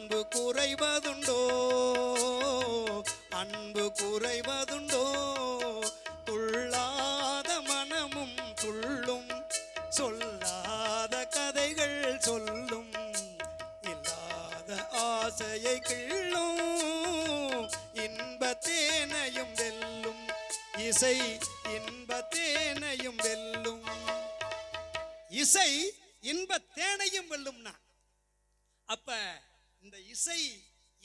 அன்பு குறைவதுண்டோ? அன்பு குறைவதுண்டோ? துள்ளாத மனமும் துள்ளும். சொல்லாத கதைகள் சொல்லும். இல்லாத ஆசையை கிள்ளும். இன்பத்தேனையும் வெல்லும். இசை இன்பத்தேனையும் வெல்லும். இசை இன்பத்தேனையும் வெல்லும்னா அப்ப இந்த இசை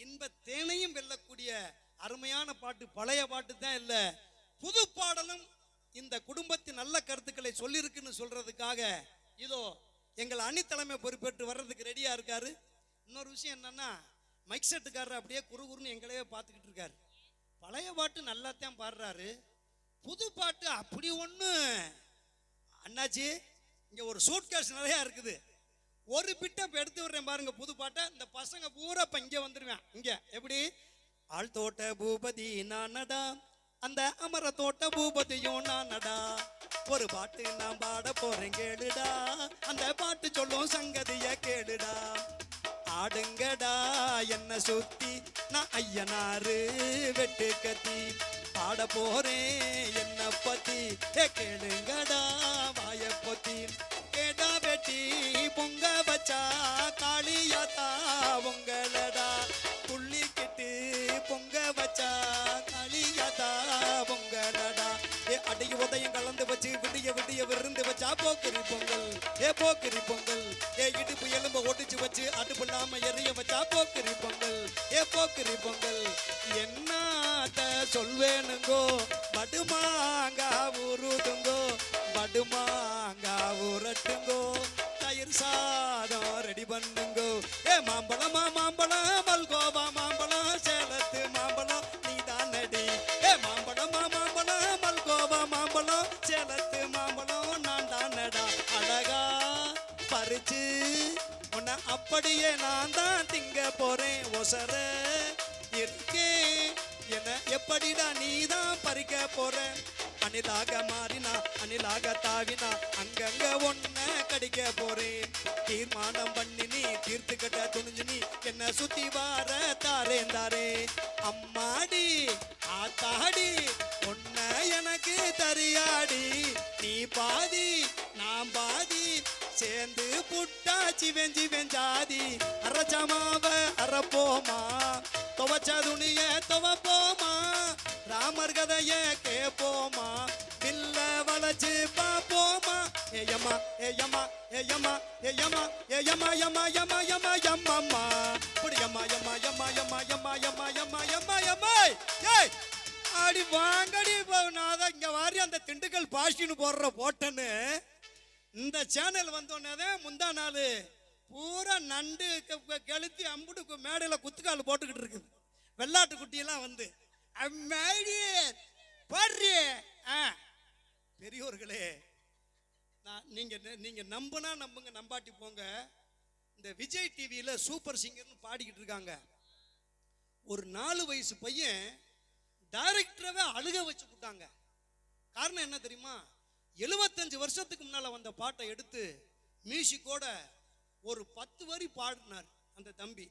இன்ப தேனையும் வெல்லக்கூடிய அருமையான பாட்டு பழைய பாட்டு தான் இல்லை. புது பாடலும் இந்த குடும்பத்தின் நல்ல கருத்துக்களை சொல்லியிருக்குன்னு சொல்றதுக்காக இதோ எங்கள் அணித்தலைமை பொறுப்பேற்று வர்றதுக்கு ரெடியா இருக்காரு. இன்னொரு விஷயம் என்னன்னா மைக் செட்டுக்காரர் அப்படியே குறுகுறுன்னு எங்களையே பார்த்துக்கிட்டு இருக்காரு. பழைய பாட்டு நல்லா தான் பாடுறாரு. புது பாட்டு அப்படி ஒன்று அண்ணாச்சி இங்கே ஒரு சூட் கேஸ் இருக்குது. ஒரு பிட்டை எடுத்து விடுறேன் பாருங்க புது பாட்டை. இந்த பசங்க பூரா இப்போ இங்கே வந்துடுவேன் இங்கே. எப்படி? ஆள் தோட்ட பூபதி நானடா. அந்த அமர தோட்ட பூபதியும் நானடா. ஒரு பாட்டு நான் பாட போறேன் கேளுடா. அந்த பாட்டு சொல்லும் சங்கதிய கேளுடா. ஆடுங்கடா என்ன சுத்தி. நான் ஐயனாரு வெட்டு கத்தி. பாட போறேன் என்ன பத்தி. கேளுங்கடா வாய பொத்தி. கேடா வெட்டி பொங்க வச்சா காளியாத்தா புள்ளி புள்ளிக்கிட்டு பொங்க வச்சா காளியாத்தா உங்களடா ஏ அடையும் உதயம் கலந்து வச்சு விடிய விடிய விருந்து வச்சா போக்கிரி பொங்கல். ஏ போக்கிரி பொங்கல். ஏ இடுப்பு எலும்ப ஒட்டிச்சு வச்சு அடுப்பு இல்லாம எரிய வச்சா போக்கிரி பொங்கல். ஏ போக்கிரி பொங்கல். என்னத்த சொல்வேனுங்கோ படுமாங்க உருதுங்கோ மாங்கா உரட்டுங்கோ. தயிர் சாதம் ரெடி பண்ணுங்கோ. ஏ மாம்பழமா மாம்பழம் மல்கோவா மாம்பழம் சேலத்து மாம்பழம் நீ தானடி ஏ மாம்பழமா மாம்பழம் மல்கோவா மாம்பழம் சேலத்து மாம்பழம் நான் தானடா அழகா பறிச்சு உன்னை அப்படியே நான் தான் திங்க போறேன். ஒசர இருக்கே என்ன எப்படிடா நீ தான் பறிக்க போற அணிலாக மாறினா அணிலாக தாவினா அங்கங்க ஒன்ன கடிக்க போறேன். தீர்மானம் பண்ணி நீ தீர்த்துக்கிட்ட துணிஞ்சு நீ என்ன சுத்தி வார தாரே தாரே. அம்மாடி ஆத்தாடி உன்ன எனக்கு தரியாடி. நீ பாதி நான் பாதி சேர்ந்து புட்டாச்சி வெஞ்சி வெஞ்சாதி அரச்சமாவ அறப்போமா துவச்ச துணிய துவப்போமா? ராமர் கதைய கேப்போமா? Yama, e yama, e yama, e yama, ஏயம்மா யம்மா யம்மா யம்மா யம்மம்மா இப்படி யம்மா யம்மா யம்மா யம்மா யம்மா யம்மா யம்மா யம்மா யம்மா ஏய் அடி வாங்கடி இப்போ நான் தான் இங்க வாரி அந்த திண்டுக்கல் பாஷின்னு போடுற போட்டேன்னு இந்த சேனல் வந்தோடனே தான் முந்தா நாள் பூரா நண்டு க- கெளுத்தி அம்புட்டு மேடையில் குத்துக்கால் போட்டுக்கிட்டு இருக்குது வெள்ளாட்டு குட்டியெல்லாம் வந்து அம்மாடி பாடுறி ஆ பெரியோர்களே நான் நீங்கள் நீங்கள் நம்பினா நம்புங்க நம்பாட்டி போங்க. இந்த விஜய் டிவியில் சூப்பர் சிங்கர்னு பாடிக்கிட்டு இருக்காங்க. ஒரு நாலு வயசு பையன் டைரக்டரவே அழுக வச்சு விட்டாங்க. காரணம் என்ன தெரியுமா? எழுபத்தஞ்சு வருஷத்துக்கு முன்னால் வந்த பாட்டை எடுத்து மியூசிக்கோட ஒரு பத்து வரி பாடினார் அந்த தம்பி.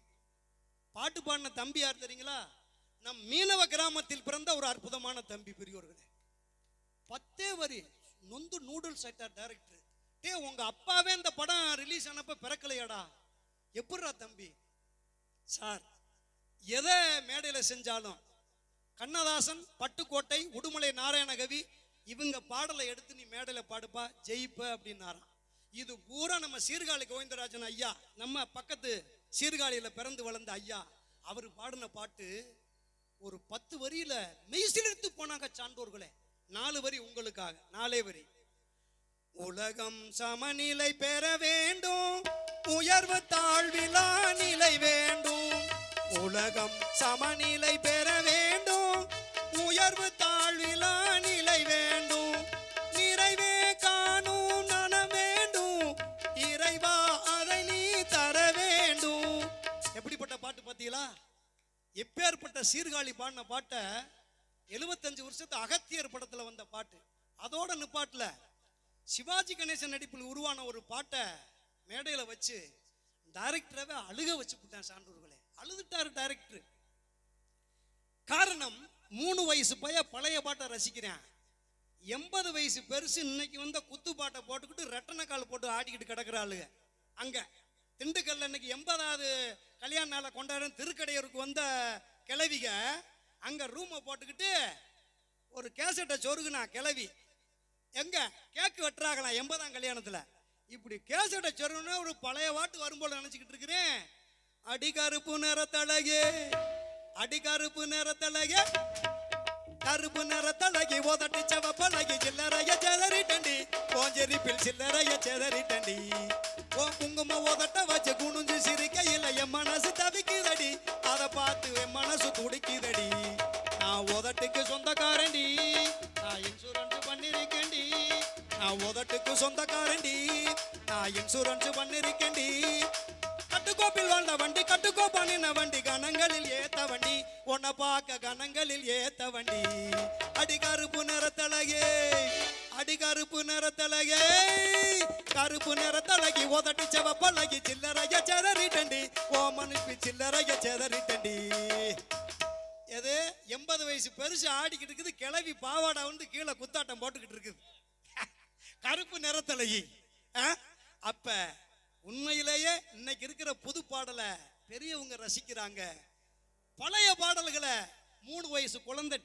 பாட்டு பாடின தம்பி யார் தெரியுங்களா? நம் மீனவ கிராமத்தில் பிறந்த ஒரு அற்புதமான தம்பி பெரியோர்களே. பத்தே வரி நொந்து நூடுல்ஸ் ஆயிட்டார் டைரக்டர் டே உங்க அப்பாவே இந்த படம் ரிலீஸ் ஆனப்ப பிறக்கலையாடா. எப்படிரா தம்பி? சார் எதை மேடையில் செஞ்சாலும் கண்ணதாசன் பட்டுக்கோட்டை உடுமலை நாராயணகவி இவங்க பாடலை எடுத்து நீ மேடையில் பாடுப்பா ஜெயிப்ப அப்படின்னாராம். இது பூரா நம்ம சீர்காழி கோவிந்தராஜன் ஐயா நம்ம பக்கத்து சீர்காழியில் பிறந்து வளர்ந்த ஐயா அவர் பாடின பாட்டு ஒரு பத்து வரியில மெய்சிலிருத்து போனாங்க சான்றோர்களே. நாலு வரி உங்களுக்காக நாலே வரி. உலகம் சமநிலை பெற வேண்டும் உயர்வு தாழ்விலா நிலை வேண்டும். உலகம் சமநிலை பெற வேண்டும் உயர்வு தாழ்விலா நிலை வேண்டும். நிறைவே காணும் நன வேண்டும் இறைவா அதை நீ தர வேண்டும். எப்படிப்பட்ட பாட்டு பார்த்தீங்களா? எப்பேற்பட்ட சீர்காழி பாடின பாட்டை எழுபத்தஞ்சு வருஷத்து அகத்தியர் படத்துல வந்த பாட்டு. அதோட நிப்பாட்டில் சிவாஜி கணேசன் நடிப்பில் உருவான ஒரு பாட்டை மேடையில வச்சு டைரக்டரவே அழுக வச்சு விட்டான் சான்றோர்களே. அழுதுட்டாரு டைரக்டர் காரணம் மூணு வயசு பைய பழைய பாட்டை ரசிக்கிறேன். எண்பது வயசு பெருசு இன்னைக்கு வந்த குத்து பாட்டை போட்டுக்கிட்டு ரெட்டனை கால் போட்டு ஆடிக்கிட்டு கிடக்குற ஆளுங்க அங்க திண்டுக்கல்ல இன்னைக்கு எண்பதாவது கல்யாண நாளை கொண்டாடுறேன் திருக்கடையூருக்கு வந்த கிழவிக அங்கே ரூமை போட்டுக்கிட்டு ஒரு கேசட்டை சொருகுனா கிளவி. எங்கே? கேக்கு வெட்டுறாங்களாம் எண்பதாம் கல்யாணத்தில். இப்படி கேசட்டை சொருகுனா ஒரு பழைய வாட்டு வரும்போல் நினச்சிக்கிட்டு இருக்கிறேன். அடி கருப்பு நிறத்தழகே அடி கருப்பு நிறத்தழகே கருப்பு நிறத்தழகி உதட்டி செவப்பழகி சில்லறைய செதறிட்டண்டி போஞ்செரிப்பில் சில்லறைய செதறிட்டண்டி ஓ குங்கும உதட்ட வச்சு குணு நான் இன்சூரன்ஸ் பண்ணிருக்கேன்டி கட்டுக்கோப்பில் வாழ்ந்த வண்டி கட்டுக்கோ பண்ணின வண்டி கணங்களில் ஏத்த வண்டி உன்னை பார்க்க கணங்களில் ஏத்த வண்டி. அடி கருப்பு நிறத்தழகே அடி கருப்பு நிறத்தழகே கருப்பு நிறத்தழகி உதட்டி செவப்பழகி சில்லறைய செதறிட்டண்டி ஓ மனுப்பி சில்லறைய செதறிட்டண்டி எது? எண்பது வயசு பெருசு ஆடிக்கிட்டு இருக்குது கிளவி பாவாடா வந்து கீழே குத்தாட்டம் போட்டுக்கிட்டு இருக்குது. கருப்பு நிறத்தழகி ஆ? அப்ப உண்மையிலேயே இன்னைக்கு இருக்கிற புது பாடலை பெரியவங்க ரசிக்கிறாங்க. பழைய பாடல்களை மூணு வயசு குழந்தை